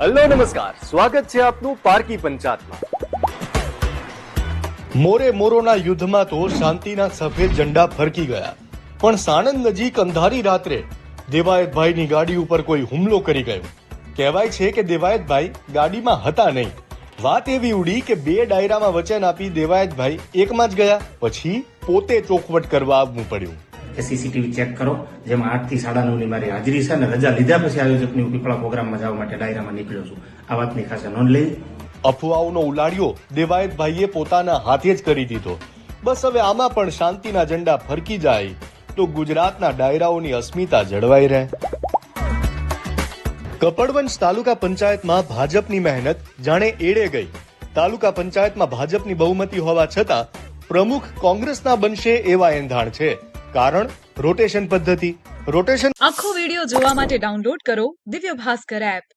Hello, નમસ્કાર. સ્વાગત છે આપનું પારકી પંચાયતમાં મોરે મોરોના યુદ્ધમાં તો શાંતિના સફેદ ઝંડા ફરકી ગયા. પણ સાણંદ નજીક અંધારી રાત્રે દેવાયતભાઈની ગાડી ઉપર કોઈ હુમલો કરી ગયો. કહેવાય છે કે દેવાયતભાઈ ગાડીમાં હતા નહીં. વાત એવી ઉડી કે બે ડાયરામાં વચન આપી દેવાયતભાઈ એકમાં જ ગયા. પછી પોતે ચોખવટ કરવા આવવું પડ્યું. કે સીસીટીવી ચેક કરો. જેમાં આઠથી સાડા નવની મારી હાજરી છે અને રજા લીધા પછી આયોજકની પીપળા પ્રોગ્રામમાં જવા માટે ડાયરામાં નીકળ્યો છું. આ વાતની ખાસ નોંધ લઈ. અફવાઓનો ઉલાડ્યો દેવાયતભાઈએ પોતાના હાથે જ કરી દીધો. બસ હવે આમાં પણ શાંતિના ઝંડા ફરકી જાય. તો ગુજરાતના ડાયરાઓની અસ્મિતા જળવાઈ રહે. કપડવંશ તાલુકા પંચાયતમાં ભાજપની મહેનત જાણે એળે ગઈ. તાલુકા પંચાયતમાં ભાજપની બહુમતી હોવા છતાં પ્રમુખ કોંગ્રેસના બનશે એવા એંધાણ છે. કારણ? રોટેશન પદ્ધતિ. રોટેશન આખો વિડિયો જોવા માટે ડાઉનલોડ કરો દિવ્ય ભાસ્કર એપ